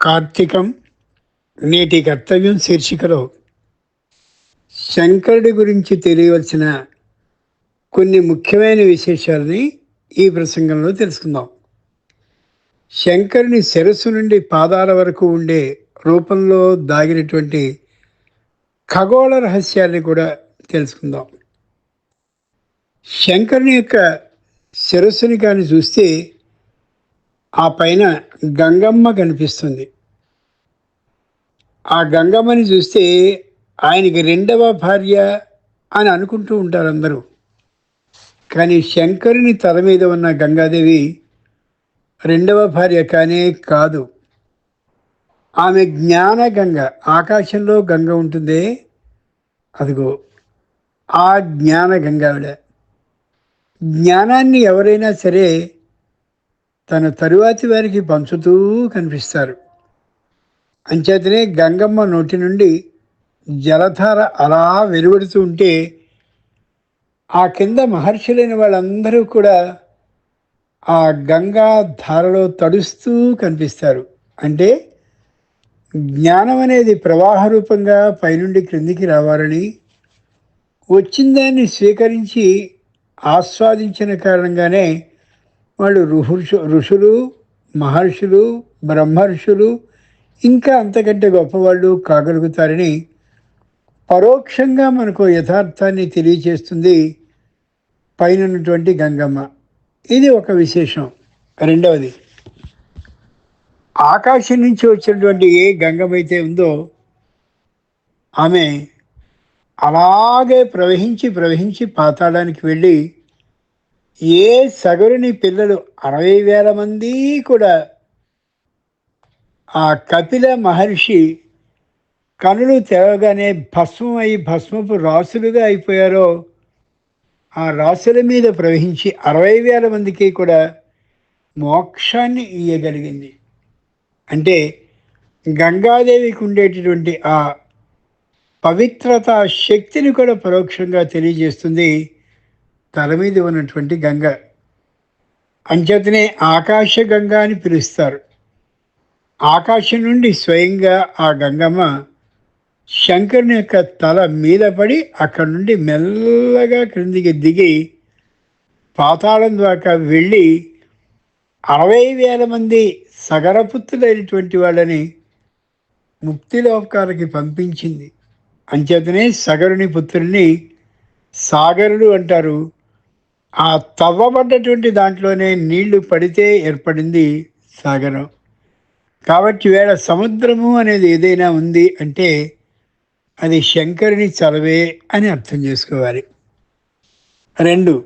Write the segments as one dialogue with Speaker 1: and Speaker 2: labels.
Speaker 1: కార్తీకం నేటి కర్తవ్యం శీర్షికలో శంకరుడి గురించి తెలియవలసిన కొన్ని ముఖ్యమైన విశేషాలని ఈ ప్రసంగంలో తెలుసుకుందాం. శంకరుని శిరస్సు నుండి పాదాల వరకు ఉండే రూపంలో దాగినటువంటి ఖగోళ రహస్యాన్ని కూడా తెలుసుకుందాం. శంకరుని యొక్క శిరస్సుని కానీ చూస్తే ఆ పైన గంగమ్మ కనిపిస్తుంది. ఆ గంగమ్మని చూస్తే ఆయనకి రెండవ భార్య అని అనుకుంటూ ఉంటారు అందరూ. కానీ శంకరుని తల మీద ఉన్న గంగాదేవి రెండవ భార్య కానే కాదు. ఆమె జ్ఞాన గంగ ఆకాశంలో గంగ ఉంటుందే. అదిగో ఆ జ్ఞాన గంగావిడ. జ్ఞానాన్ని ఎవరైనా సరే తన తరువాతి వారికి పంచుతూ కనిపిస్తారు. అంచేతనే గంగమ్మ నోటి నుండి జలధార అలా వెలువడుతూ ఉంటే ఆ కింద మహర్షులైన వాళ్ళందరూ కూడా ఆ గంగా ధారలో తడుస్తూ కనిపిస్తారు. అంటే జ్ఞానం అనేది ప్రవాహ రూపంగా పైనుండి క్రిందికి రావాలని వచ్చిందాన్ని స్వీకరించి ఆస్వాదించిన కారణంగానే వాళ్ళు ఋషు ఋషులు మహర్షులు బ్రహ్మర్షులు ఇంకా అంతకంటే గొప్పవాళ్ళు కాగలుగుతారని పరోక్షంగా మనకు యథార్థాన్ని తెలియచేస్తుంది పైన ఉన్నటువంటి గంగమ్మ. ఇది ఒక విశేషం. రెండవది ఆకాశం నుంచి వచ్చినటువంటి ఏ గంగమ్మ అయితే ఉందో ఆమె అలాగే ప్రవహించి ప్రవహించి పాతాళానికి వెళ్ళి ఏ సగరుని పిల్లలు అరవై వేల మంది కూడా? ఆ కపిల మహర్షి కనులు తెరవగానే భస్మమై భస్మపు రాసులుగా అయిపోయారో? ఆ రాసుల మీద ప్రవహించి అరవై వేల మందికి కూడా మోక్షాన్ని ఇయ్యగలిగింది. అంటే గంగాదేవికి ఉండేటటువంటి ఆ పవిత్రత శక్తిని కూడా పరోక్షంగా తెలియజేస్తుంది తల మీద ఉన్నటువంటి గంగ. అంచేతనే ఆకాశ గంగ అని పిలుస్తారు. ఆకాశం నుండి స్వయంగా ఆ గంగమ్మ శంకరుని యొక్క తల మీద పడి అక్కడి నుండి మెల్లగా క్రిందికి దిగి పాతాళం దాకా వెళ్ళి అరవై వేల మంది సగరపుత్రులైనటువంటి వాళ్ళని ముక్తిలోకాలకి పంపించింది. అంచేతనే సగరుని పుత్రుల్ని సాగరుడు అంటారు. ఆ తవ్వబడ్డటువంటి దాంట్లోనే నీళ్ళు పడితే ఏర్పడింది సాగరం. కాబట్టి వేళ సముద్రము అనేది ఏదైనా ఉంది అంటే అది శంకరుని చలవే అని అర్థం చేసుకోవాలి. రెండు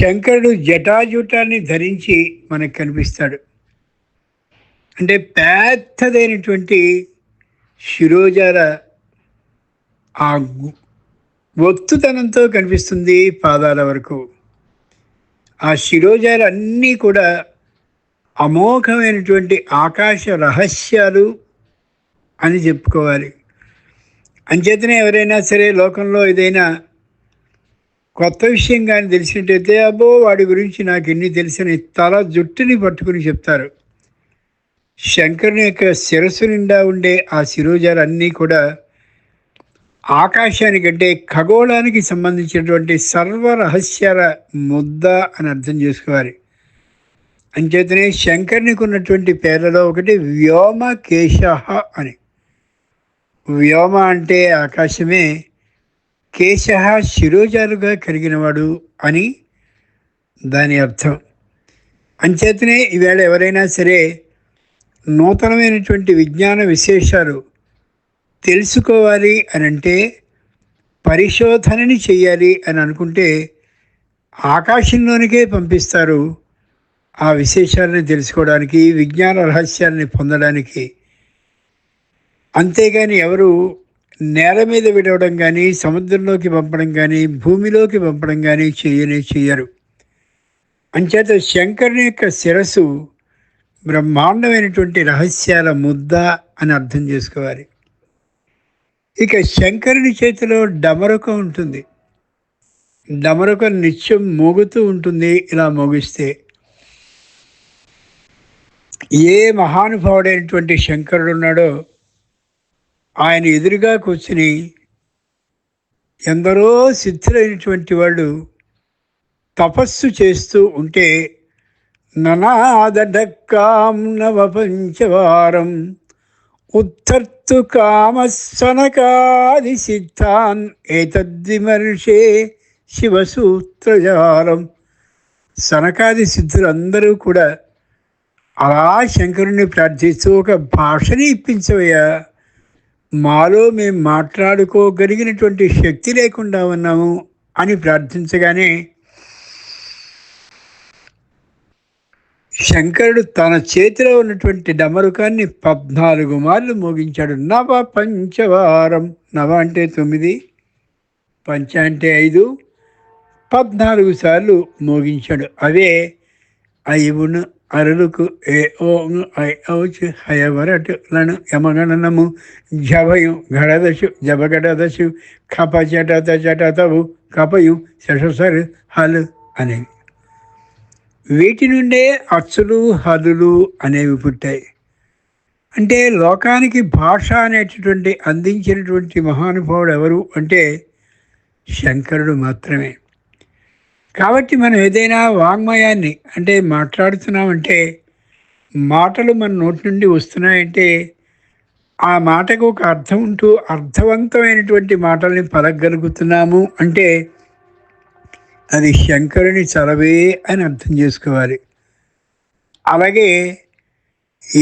Speaker 1: శంకరుడు జటాజుటాన్ని ధరించి మనకు కనిపిస్తాడు. అంటే పెద్దదైనటువంటి శిరోజాల ఆ ఒత్తుతనంతో కనిపిస్తుంది పాదాల వరకు. ఆ శిరోజాలు అన్నీ కూడా అమోఘమైనటువంటి ఆకాశ రహస్యాలు అని చెప్పుకోవాలి. అంచేతనే ఎవరైనా సరే లోకంలో ఏదైనా కొత్త విషయం కానీ తెలిసినట్టయితే అబ్బో వాడి గురించి నాకు ఎన్ని తెలిసిన తల జుట్టుని పట్టుకుని చెప్తారు. శంకరుని యొక్క శిరస్సు నిండా ఉండే ఆ శిరోజాలు అన్నీ ఆకాశానికి ఆకాశానికంటే ఖగోళానికి సంబంధించినటువంటి సర్వ రహస్యాల ముద్ద అని అర్థం చేసుకోవాలి. అంచేతనే శంకర్నికి ఉన్నటువంటి పేర్లలో ఒకటి వ్యోమ కేశ అని. వ్యోమ అంటే ఆకాశమే కేశ శిరోజాలుగా కలిగినవాడు అని దాని అర్థం. అంచేతనే ఈవేళ ఎవరైనా సరే నూతనమైనటువంటి విజ్ఞాన విశేషాలు తెలుసుకోవాలి అని అంటే పరిశోధనని చేయాలి అని అనుకుంటే ఆకాశంలోనికే పంపిస్తారు ఆ విశేషాలని తెలుసుకోవడానికి విజ్ఞాన రహస్యాలని పొందడానికి. అంతేగాని ఎవరు నేల మీద విడవడం కానీ సముద్రంలోకి పంపడం కానీ భూమిలోకి పంపడం కానీ చేయనే చేయరు అంచేత శంకరుని యొక్క శిరస్సు బ్రహ్మాండమైనటువంటి రహస్యాల ముద్ద అని అర్థం చేసుకోవాలి. ఇక శంకరుని చేతిలో డమరుకం ఉంటుంది. డమరుకం నిత్యం మోగుతూ ఉంటుంది ఇలా మోగిస్తే. ఏ మహానుభావుడైనటువంటి శంకరుడు ఉన్నాడో ఆయన ఎదురుగా కూర్చుని ఎందరో సిద్ధులైనటువంటి వాళ్ళు తపస్సు చేస్తూ ఉంటే ననాదఢక్కాం నవ పంచవారం ఉత్తర్తు కామస్వనకాది సిద్ధాన్ ఏతద్విమర్శే శివసూత్రజాలం. సనకాది సిద్ధులందరూ కూడా అలా శంకరుణ్ణి ప్రార్థిస్తూ ఒక భాషని ఇప్పించవయ్యా. మాలో మేము మాట్లాడుకోగలిగినటువంటి శక్తి లేకుండా ఉన్నాము అని ప్రార్థించగానే శంకరుడు తన చేతిలో ఉన్నటువంటి డమరుకాన్ని పద్నాలుగు మార్లు మోగించాడు. నవ పంచవారం. నవ అంటే తొమ్మిది పంచ అంటే ఐదు పద్నాలుగు సార్లు మోగించాడు. అవే ఐవును అరులకు ఏ ఓ ఐ ఔచు హయవరటు లను యమగణనము జభయు గడదశు జబగడదశు కప జటత జటతవు కపయు శశసరు హలు అనేవి వీటి నుండే అచ్చులు హదులు అనేవి పుట్టాయి. అంటే లోకానికి భాష అనేటటువంటి అందించినటువంటి మహానుభావుడు ఎవరు అంటే శంకరుడు మాత్రమే. కాబట్టి మనం ఏదైనా వాంగ్మయాన్ని అంటే మాట్లాడుతున్నామంటే మాటలు మన నోటి నుండి వస్తున్నాయంటే ఆ మాటకు ఒక అర్థం ఉంటూ అర్థవంతమైనటువంటి మాటల్ని పలకగలుగుతున్నాము అంటే అది శంకరుని చలవే అని అర్థం చేసుకోవాలి. అలాగే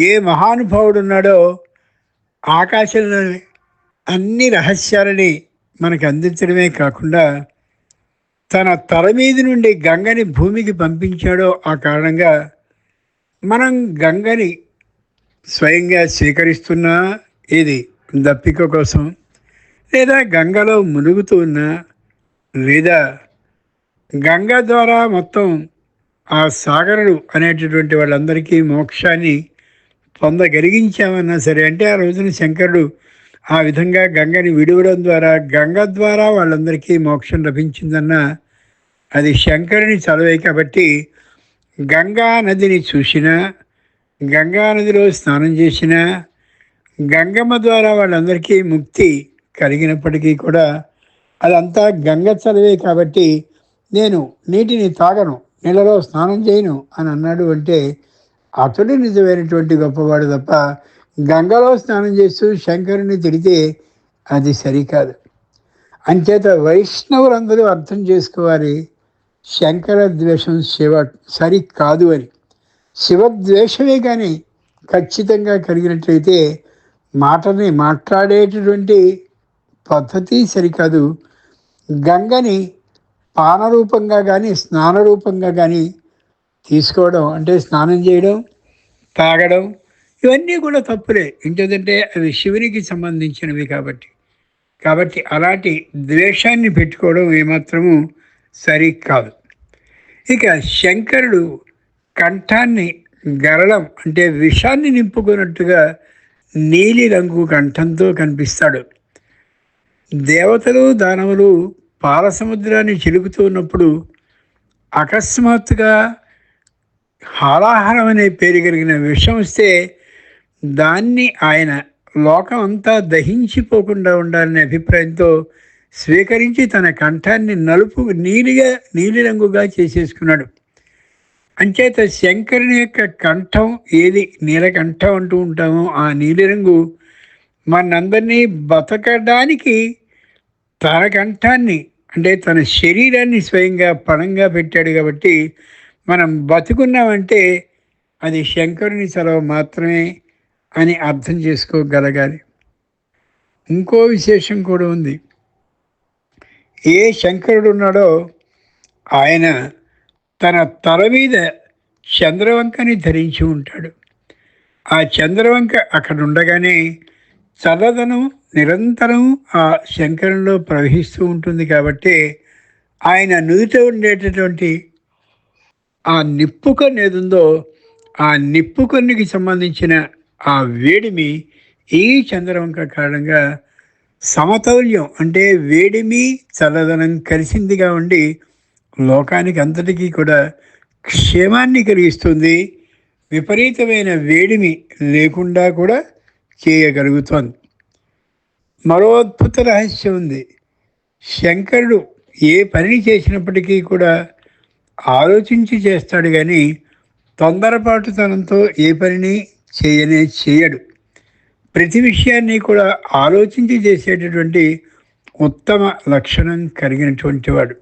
Speaker 1: ఏ మహానుభావుడు ఉన్నాడో ఆకాశంలో అన్ని రహస్యాలని మనకు అందించడమే కాకుండా తన తల మీద నుండి గంగని భూమికి పంపించాడో ఆ కారణంగా మనం గంగని స్వయంగా స్వీకరిస్తున్నా ఇది దప్పిక కోసం లేదా గంగలో మునుగుతూ ఉన్నా లేదా గంగ ద్వారా మొత్తం ఆ సాగరుడు అనేటటువంటి వాళ్ళందరికీ మోక్షాన్ని పొందగలిగించామన్నా సరే అంటే ఆ రోజున శంకరుడు ఆ విధంగా గంగని విడవడం ద్వారా గంగ ద్వారా వాళ్ళందరికీ మోక్షం లభించిందన్న అది శంకరుని చదవే కాబట్టి గంగా నదిని చూసినా గంగా నదిలో స్నానం చేసిన గంగమ్మ ద్వారా వాళ్ళందరికీ ముక్తి కలిగినప్పటికీ కూడా అదంతా గంగ చదివే కాబట్టి నేను నీటిని తాగను నీళ్ళలో స్నానం చేయను అని అన్నాడు అంటే అతడు నిజమైనటువంటి గొప్పవాడు తప్ప గంగలో స్నానం చేస్తూ శంకరుని తిడితే అది సరికాదు. అంచేత వైష్ణవులందరూ అర్థం చేసుకోవాలి శంకర ద్వేషం శివ సరి కాదు అని శివద్వేషమే కానీ ఖచ్చితంగా కలిగినట్లయితే మాటని మాట్లాడేటటువంటి పద్ధతి సరికాదు. గంగని పానరూపంగా కానీ స్నానరూపంగా కానీ తీసుకోవడం అంటే స్నానం చేయడం తాగడం ఇవన్నీ కూడా తప్పులే. ఏంటంటే అవి శివునికి సంబంధించినవి కాబట్టి. కాబట్టి అలాంటి ద్వేషాన్ని పెట్టుకోవడం ఏమాత్రము సరి కాదు ఇక శంకరుడు కంఠాన్ని గరళం అంటే విషాన్ని నింపుకున్నట్టుగా నీలి రంగు కంఠంతో కనిపిస్తాడు. దేవతలు దానవులు పాలసముద్రాన్ని చిలుకుతూ ఉన్నప్పుడు అకస్మాత్తుగా హాలాహలం అనే పేరు కలిగిన విషం వస్తే దాన్ని ఆయన లోకం అంతా దహించిపోకుండా ఉండాలనే అభిప్రాయంతో స్వీకరించి తన కంఠాన్ని నలుపు నీలిగా నీలిరంగుగా చేసేసుకున్నాడు. అంచేత శంకరుని యొక్క కంఠం ఏది నీలకంఠం అంటూ ఉంటామో ఆ నీలిరంగు మనందరినీ బతకడానికి తన కంఠాన్ని అంటే తన శరీరాన్ని స్వయంగా పణంగా పెట్టాడు కాబట్టి మనం బతుకున్నామంటే అది శంకరుని సెలవు మాత్రమే అని అర్థం చేసుకోగలగాలి. ఇంకో విశేషం కూడా ఉంది. ఏ శంకరుడు ఉన్నాడో ఆయన తన తల మీద చంద్రవంకని ధరించి ఉంటాడు. ఆ చంద్రవంక అక్కడ ఉండగానే చల్లదనం నిరంతరం ఆ శంకరంలో ప్రవహిస్తూ ఉంటుంది కాబట్టి ఆయన నుదుట ఉండేటటువంటి ఆ నిప్పుకొన్ని ఏదుందో ఆ నిప్పుకన్నుకి సంబంధించిన ఆ వేడిమి ఈ చంద్రవంక కారణంగా సమతౌల్యం అంటే వేడిమి చల్లదనం కలిసిందిగా ఉండి లోకానికి అంతటికీ కూడా క్షేమాన్ని కలిగిస్తుంది. విపరీతమైన వేడిమి లేకుండా కూడా చేయగలుగుతోంది. మరో అద్భుత రహస్యం ఉంది. శంకరుడు ఏ పనిని చేసినప్పటికీ కూడా ఆలోచించి చేస్తాడు కానీ తొందరపాటుతనంతో ఏ పనిని చేయనే చేయడు. ప్రతి విషయాన్ని కూడా ఆలోచించి చేసేటటువంటి ఉత్తమ లక్షణం కలిగినటువంటి వాడు.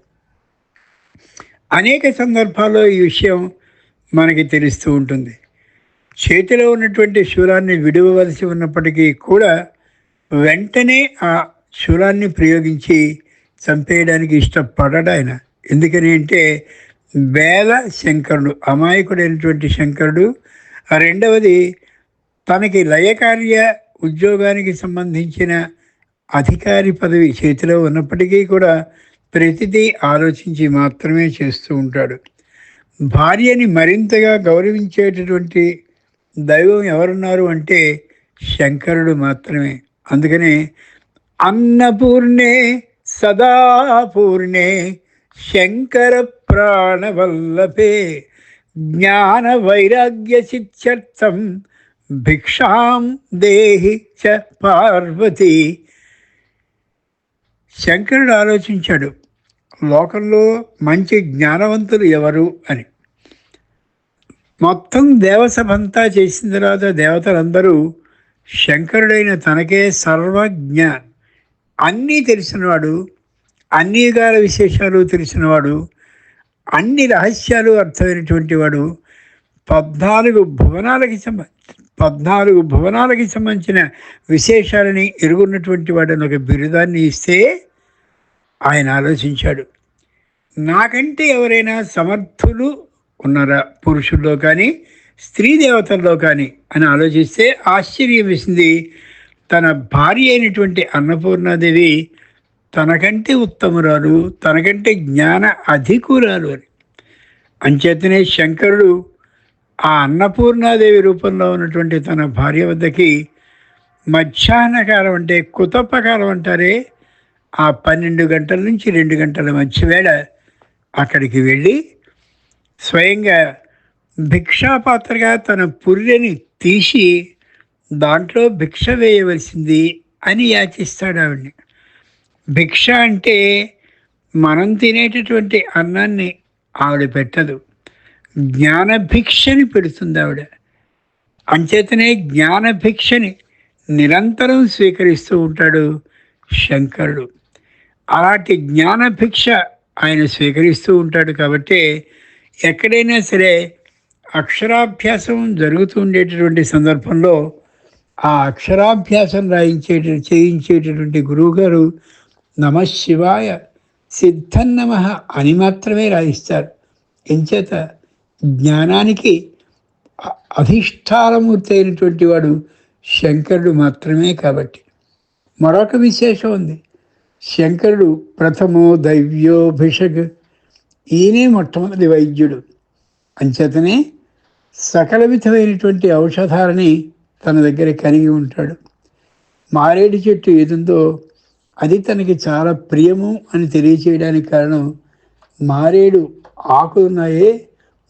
Speaker 1: అనేక సందర్భాల్లో ఈ విషయం మనకి తెలుస్తూ ఉంటుంది. చేతిలో ఉన్నటువంటి శూలాన్ని విడవలసి ఉన్నప్పటికీ కూడా వెంటనే ఆ శూలాన్ని ప్రయోగించి చంపేయడానికి ఇష్టపడడు ఆయన. ఎందుకని అంటే వేల శంకరుడు అమాయకుడైనటువంటి శంకరుడు రెండవది తనకి లయకార్య ఉద్యోగానికి సంబంధించిన అధికారి పదవి చేతిలో ఉన్నప్పటికీ కూడా ప్రతిదీ ఆలోచించి మాత్రమే చేస్తూ ఉంటాడు. భార్యని మరింతగా గౌరవించేటటువంటి దైవం ఎవరున్నారు అంటే శంకరుడు మాత్రమే. అందుకనే అన్నపూర్ణే సదాపూర్ణే శంకర ప్రాణవల్లభే జ్ఞాన వైరాగ్య సిద్ధ్యర్థం భిక్షాం దేహి చ పార్వతి. శంకరుడు ఆలోచించాడు లోకంలో మంచి జ్ఞానవంతులు ఎవరు అని. మొత్తం దేవసభంతా చేసిన తర్వాత దేవతలందరూ శంకరుడైన తనకే సర్వజ్ఞ. అన్నీ తెలిసినవాడు అన్ని యుగాల విశేషాలు తెలిసినవాడు అన్ని రహస్యాలు అర్థమైనటువంటి వాడు. పద్నాలుగు భువనాలకి సంబ పద్నాలుగు భువనాలకి సంబంధించిన విశేషాలని ఎరుగున్నటువంటి వాడని ఒక బిరుదాన్ని ఇస్తే ఆయన ఆలోచించాడు. నాకంటే ఎవరైనా సమర్థులు ఉన్నారా పురుషుల్లో కానీ స్త్రీ దేవతల్లో కానీ అని ఆలోచిస్తే ఆశ్చర్యం వేసింది. తన భార్య అయినటువంటి అన్నపూర్ణాదేవి తనకంటే ఉత్తమురాలు తనకంటే జ్ఞాన అధికురాలు అని. అంచేతనే శంకరుడు ఆ అన్నపూర్ణాదేవి రూపంలో ఉన్నటువంటి తన భార్య వద్దకి మధ్యాహ్నకాలం అంటే కుతప్పకాలం అంటారే ఆ పన్నెండు గంటల నుంచి రెండు గంటల మధ్య వేళ అక్కడికి వెళ్ళి స్వయంగా భిక్షాపాత్రగా తన పుర్రెని తీసి దాంట్లో భిక్ష వేయవలసింది అని యాచిస్తాడు ఆవిడ్ని. భిక్ష అంటే మనం తినేటటువంటి అన్నాన్ని ఆవిడ పెట్టదు. జ్ఞానభిక్షని పెడుతుంది ఆవిడ. అంచేతనే జ్ఞానభిక్షని నిరంతరం స్వీకరిస్తూ ఉంటాడు శంకరుడు. అలాంటి జ్ఞానభిక్ష ఆయన స్వీకరిస్తూ ఉంటాడు కాబట్టి ఎక్కడైనా సరే అక్షరాభ్యాసం జరుగుతూ ఉండేటటువంటి సందర్భంలో ఆ అక్షరాభ్యాసం రాయించే చేయించేటటువంటి గురువుగారు నమశివాయ సిద్ధన్నమ అని మాత్రమే రాయిస్తారు. ఎంచేత జ్ఞానానికి అధిష్టానమూర్తి అయినటువంటి వాడు శంకరుడు మాత్రమే కాబట్టి. మరొక విశేషం ఉంది. శంకరుడు ప్రథమో దైవ్యోభిషక్ ఈయనే మొట్టమొదటి వైద్యుడు. అంచేతనే సకల విధమైనటువంటి ఔషధాలని తన దగ్గర కలిగి ఉంటాడు. మారేడు చెట్టు ఏదుందో అది తనకి చాలా ప్రియము అని తెలియచేయడానికి కారణం మారేడు ఆకులున్నాయే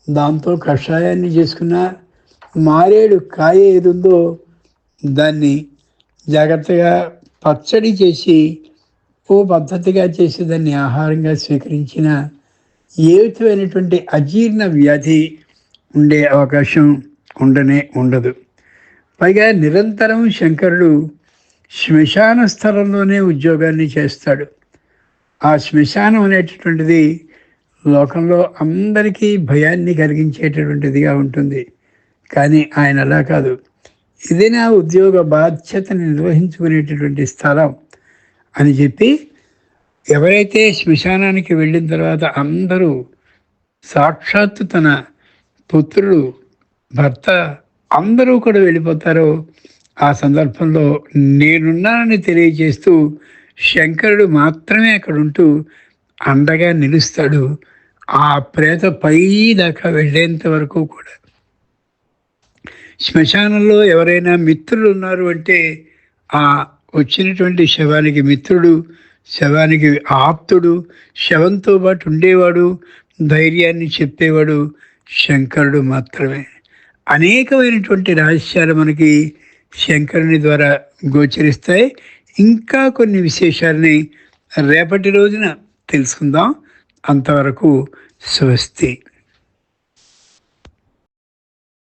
Speaker 1: దాంతో కషాయాన్ని చేసుకున్న మారేడు కాయ ఏదుందో దాన్ని జాగ్రత్తగా పచ్చడి చేసి ఓ పద్ధతిగా చేసి దాన్ని ఆహారంగా స్వీకరించిన ఏ విధమైనటువంటి అజీర్ణ వ్యాధి ఉండే అవకాశం ఉండనే ఉండదు. పైగా నిరంతరం శంకరుడు శ్మశాన స్థలంలోనే ఉద్యోగాన్ని చేస్తాడు. ఆ శ్మశానం అనేటటువంటిది లోకంలో అందరికీ భయాన్ని కలిగించేటటువంటిదిగా ఉంటుంది. కానీ ఆయన అలా కాదు. ఇది నా ఉద్యోగ బాధ్యతని నిర్వహించుకునేటటువంటి స్థలం అని చెప్పి ఎవరైతే శ్మశానానికి వెళ్ళిన తర్వాత అందరూ సాక్షాత్తు తన పుత్రుడు భర్త అందరూ కూడా వెళ్ళిపోతారో ఆ సందర్భంలో నేనున్నానని తెలియజేస్తూ శంకరుడు మాత్రమే అక్కడ ఉంటూ అండగా నిలుస్తాడు. ఆ ప్రేత పై దాకా వెళ్ళేంత వరకు కూడా. శ్మశానంలో ఎవరైనా మిత్రులు ఉన్నారు అంటే ఆ వచ్చినటువంటి శవానికి మిత్రుడు శవానికి ఆప్తుడు శవంతో పాటు ఉండేవాడు ధైర్యాన్ని చెప్పేవాడు శంకరుడు మాత్రమే. అనేకమైనటువంటి రహస్యాలు మనకి శంకరుని ద్వారా గోచరిస్తాయి. ఇంకా కొన్ని విశేషాలని రేపటి రోజున తెలుసుకుందాం. అంతవరకు స్వస్తి.